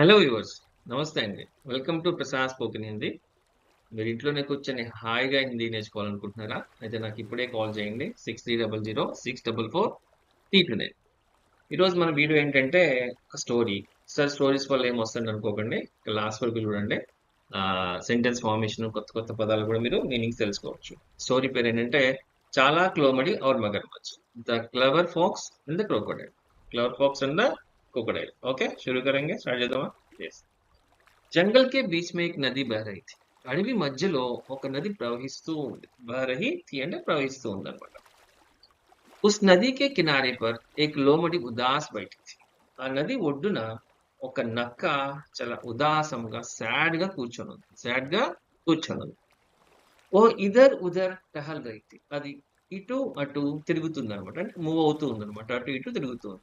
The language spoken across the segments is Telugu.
హలో వ్యూవర్స్ నమస్తే అండి. Welcome to Prasad spoken Hindi మీరు ఇంట్లోనే కూర్చొని హాయిగా హిందీ నేర్చుకోవాలనుకుంటున్నారా? అయితే నాకు ఇప్పుడే కాల్ చేయండి. Six three double zero six double four three two nine ఈరోజు మన వీడియో ఏంటంటే ఒక స్టోరీ సార్ స్టోరీస్ వల్ల ఏం వస్తుంది అనుకోకండి. లాస్ట్ వరకు చూడండి. సెంటెన్స్ ఫార్మేషన్ కొత్త కొత్త పదాలు కూడా మీరు మీనింగ్స్ తెలుసుకోవచ్చు. స్టోరీ పేరు ఏంటంటే చాలా క్లోమడి ఆర్ మగర్ much the clever fox and the crocodile clever fox and the crocodile okay शुरू करेंगे? स्टार्ट जंगल के बीच में एक नदी बह रही थी। అడవి మధ్యలో ఒక నది ప్రవహిస్తూ ఉంది బహరహి థీ అంటే ప్రవహిస్తూ ఉందన్నమాట ఉస్ నది కే కినారే పర్ ఏక్ లోమడి ఉదాస్ బయటి ఆ నది ఒడ్డున ఒక నక్క చాలా ఉదాసంగా సాడ్గా కూర్చొని ఉంది సాడ్గా కూర్చొని ఉంది ఓ ఇదర్ ఉదర్ టహల్ రైతి అది ఇటు అటు తిరుగుతుంది అనమాట అంటే మూవ్ అవుతూ ఉంది అనమాట అటు ఇటు తిరుగుతుంది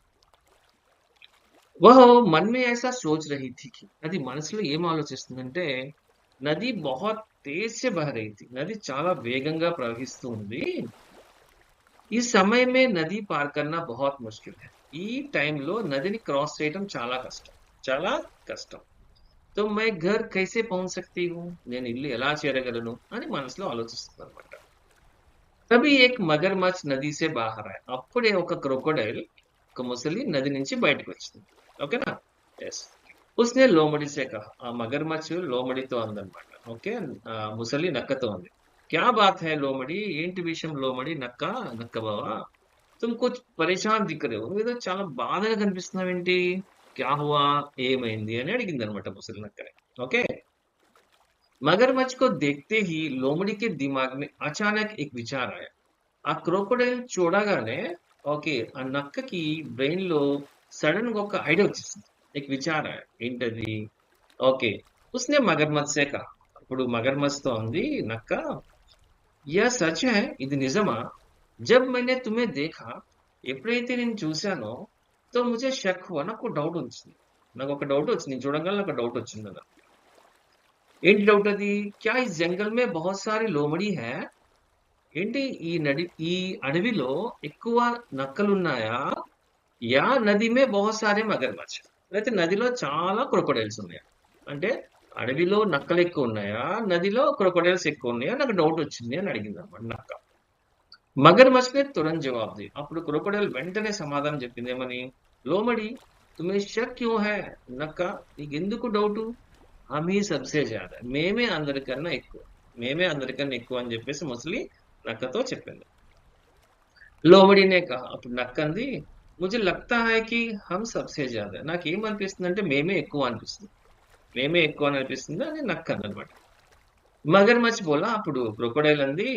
వహ మన్మే ఐసా సోచ్ రహీ థీ మనసులో ఏం ఆలోచిస్తుందంటే నది బహుత్ తేజ్ సే నది చాలా వేగంగా ప్రవహిస్తూ ఉంది। ఈ సమయమే నది పార్ కన్నా బహుత్ ముష్కిల్ ఈ టైంలో నదిని క్రాస్ చేయడం చాలా కష్టం। చాలా కష్టం। తో మై ఘర్ కైసే పౌన్ సక్తి నేను ఇల్లు ఎలా చేరగలను? అని మనసులో ఆలోచిస్తుంది అనమాట తబి ఏక్ మగర్మచ్ నది సే బాహర్ అప్పుడే ఒక క్రొకోడైల్ मुसली नदी नीचे बैठक ओके ना? यस उसने लोमड़ी से कहा मगरमच्छ लोमड़ी तो अंदर ओके मुसली नक तो अंदर। क्या बात है लोमड़ी? एंट विषय लोमड़ी, नक्का नक् बाबा। तुम कुछ परेशान दिख रहे हो। तो चाल बाधन कमी क्या हुआ? एम अड़न मुसली नक्का ओके मगरमच्छ को देखते ही लोमड़ी के दिमाग में अचानक एक विचार आया। आ, क्रोकोडाइल चोड़ा ఓకే ఆ నక్కకి బ్రెయిన్ లో సడన్ గా ఒక ఐడియా వచ్చేసింది లైక్ విచార ఏంటది ఓకే ఉస్నే మగర్మత్ శాఖ అప్పుడు మగర్మత్తో ఉంది నక్క యా సచ్ హై ఇది నిజమా జబ్ మైనే తుమే దేఖా ఎప్పుడైతే నేను చూశానో తో ముజే షక్ హువా నాకు డౌట్ వచ్చింది నాకు ఒక డౌట్ వచ్చింది నేను చూడగానే నాకు డౌట్ వచ్చింది ఏంటి డౌట్ అది క్యా ఈ జంగల్ మే బహుత్ సారీ లోమడి హై ఏంటి ఈ నడి ఈ అడవిలో ఎక్కువ నక్కలు ఉన్నాయా యా నదిమే బహుసారే మగర్మచ్చ సారే అయితే నదిలో చాలా క్రొకొడైల్స్ ఉన్నాయా? అంటే అడవిలో నక్కలు ఎక్కువ ఉన్నాయా? నదిలో క్రొకోడైల్స్ ఎక్కువ ఉన్నాయా? నాకు డౌట్ వచ్చింది అని అడిగింది అనమాట నక్క. మగర్మచ్ నే తురన్ జవాబు అప్పుడు క్రొకొడైల్ వెంటనే సమాధానం చెప్పింది ఏమని? లోమడి తుమ్మే షక్ క్యూ హే? నక్క నీకు ఎందుకు డౌటు? హమీ సబ్సే జాదా. మేమే అందరికన్నా ఎక్కువ. మేమే అందరికన్నా ఎక్కువ అని చెప్పేసి ముసలి నక్కతో చెప్పింది. లోబడినే కా అప్పుడు నక్కంది ముజే హైకి హమ్కి హమ్ సబ్సే జ్యాదా నాకేమనిపిస్తుంది అంటే మేమే ఎక్కువ అనిపిస్తుంది. మేమే ఎక్కువ అని అనిపిస్తుంది అని నక్క అనమాట మగర్ మచ్చి బోలా అప్పుడు క్రొకడైల్ అంది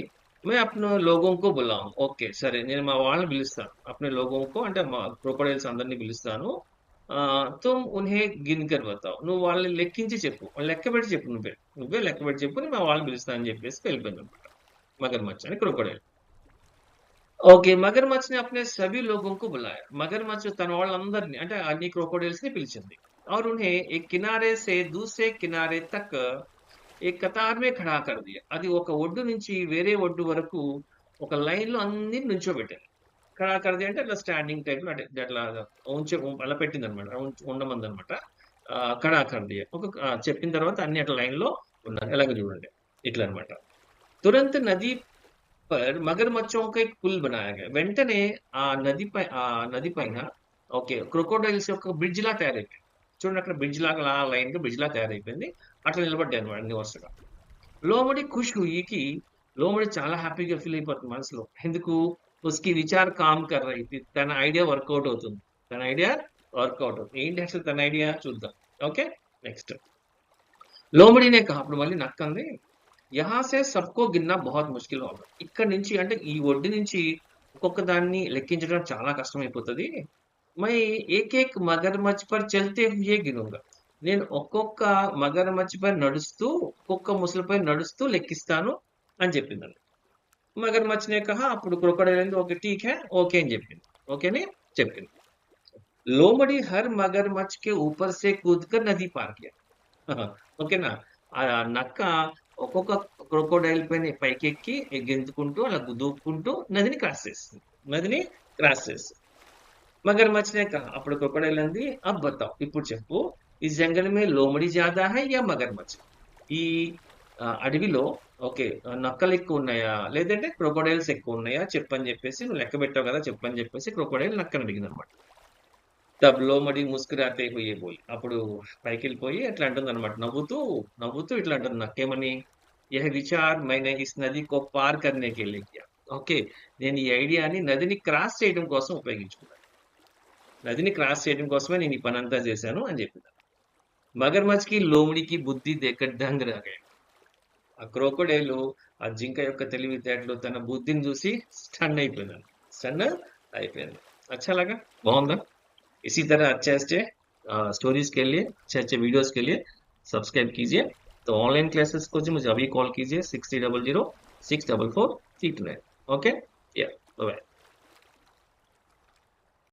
మే అప్న లోగోంకో బులాం ఓకే సరే నేను మా వాళ్ళని పిలుస్తాను. అప్నే లోగోంకో అంటే మా క్రొకడైల్స్ అందరినీ పిలుస్తాను. తుమ్ ఉన్హే గిన్కర్ బతావు నువ్వు వాళ్ళని లెక్కించి చెప్పు లెక్క పెట్టి చెప్పు నువ్వే. నువ్వే లెక్క పెట్టి చెప్పు నేను మా వాళ్ళని పిలుస్తాను అని చెప్పేసి వెళ్ళిపోయింది అనమాట మగర్మచ్ అని క్రొకోడైల్ ఓకే మగర్మచ్ ని అప్నే సభీ లోగోं को बुलाया మగర్మచ్ తన వాళ్ళందరినీ అంటే అన్ని క్రొకోడైల్స్ ని పిలిచింది और उन्हें एक किनारे से दूसरे किनारे तक एक कतार में खड़ा कर दिया అది ఒక ఒడ్డు నుంచి వేరే ఒడ్డు వరకు ఒక లైన్ లో అన్ని నుంచోబెట్టారు ఖడా కరది అంటే అట్లా స్టాండింగ్ టైప్ లో అంటే అట్లా ఉంచ అలా పెట్టింది అనమాట ఉండమంది అనమాట ఖడా కరది ఒక ఆ, చెప్పిన తర్వాత అన్ని అట్లా లైన్ లో ఉన్నారు ఎలాగ చూడండి ఇట్లా అనమాట తురంత్ నది पर मगरमच्छों का एक पुल बनाया गया వెంటనే ఆ నది పై ఆ నది పైన ఓకే క్రొకోడైల్స్ యొక్క బ్రిడ్జ్ లా తయారైపోయింది చూడండి అక్కడ బ్రిడ్జ్ లాగా లా లైన్ గా బ్రిడ్జ్ లా తయారైపోయింది అట్లా నిలబడ్డాయి అనమాట అన్ని వరుసగా లోమడి ఖుష్ హుయి లోమడి చాలా హ్యాపీగా ఫీల్ అయిపోతుంది మనసులో ఎందుకు ఉస్కి విచార్ కామ్ కర్ రహీ థీ తన ఐడియా వర్కౌట్ అవుతుంది తన ఐడియా వర్కౌట్ అవుతుంది ఏంటి అసలు తన ఐడియా చూద్దాం ఓకే నెక్స్ట్ లోమడినే కా అప్పుడు మళ్ళీ నక్కంది యహా సే సబ్కో గిన్నా బహుత్ ముష్కిల్ హోగా ఇక్కడ నుంచి అంటే ఈ ఒడ్డు నుంచి ఒక్కొక్క దాన్ని లెక్కించడం చాలా కష్టం అయిపోతుంది మై ఏకేక్ మగర్ మగర్మచ్ పర్ చల్తే హుయే గినుగా. నేను ఒక్కొక్క మగర్మచ్ పై నడుస్తూ ఒక్కొక్క ముసలిపై నడుస్తూ లెక్కిస్తాను అని చెప్పిందండి మగర్మచ్ నే కహా అప్పుడు క్రొకడైల్ ఓకే టీక్ హై ఓకే అని చెప్పింది. ఓకేని చెప్పింది. లోమడి హర్ మగర్మచ్ కే ఊపర్ సే కూద్కర్ నది పార్ కియా. ఓకేనా? ఆ నక్క ఒక్కొక్క క్రోకోడైల్ పైన పైకెక్కి ఎగ్గించుకుంటూ అలా దూపుకుంటూ నదిని క్రాస్ చేస్తుంది. నదిని క్రాస్ చేస్తుంది. మగర్ మచ్చినాక అప్పుడు క్రోకోడైల్ అంది అబ్బతాం ఇప్పుడు చెప్పు ఈ జంగల్ మే లోమడి జాదా హై యా మగర్ మచ్చ ఈ అడవిలో ఓకే నక్కలు ఎక్కువ ఉన్నాయా? లేదంటే క్రొకోడైల్స్ ఎక్కువ ఉన్నాయా? చెప్పని చెప్పేసి నువ్వు లెక్క పెట్టావు కదా చెప్పని చెప్పేసి క్రోకోడైల్ నక్కను అడిగింది అనమాట తబ్ లోమడి ముసుకురాతే పోయే పోయి అప్పుడు పైకి వెళ్ళిపోయి అట్లా అంటుంది అనమాట నవ్వుతూ నవ్వుతూ ఇట్లా అంటుంది నాకేమని యహ విచార్ మైనే ఇస్ నది కో పార్ కర్నే కెళ్ళిగా ఓకే నేను ఈ ఐడియాని నదిని క్రాస్ చేయడం కోసం ఉపయోగించుకున్నాను నదిని క్రాస్ చేయడం కోసమే నేను ఈ పని అంతా చేశాను అని చెప్పింది. మగర్మచ్కి మచ్కి లోముడికి బుద్ధి దెక్కడంగ్ రాగా ఆ క్రోకోడైలు ఆ జింక యొక్క తెలివితేటలు తన బుద్ధిని చూసి స్టన్ అయిపోయింది స్టన్ అయిపోయింది. అచ్చలాగా బాగుందా? इसी तरह अच्छे अच्छे स्टोरीज के लिए, अच्छे अच्छे वीडियोस के लिए सब्सक्राइब कीजिए। तो ऑनलाइन क्लासेस को जी मुझे अभी कॉल कीजिए six three double zero six double four three two nine okay या बाय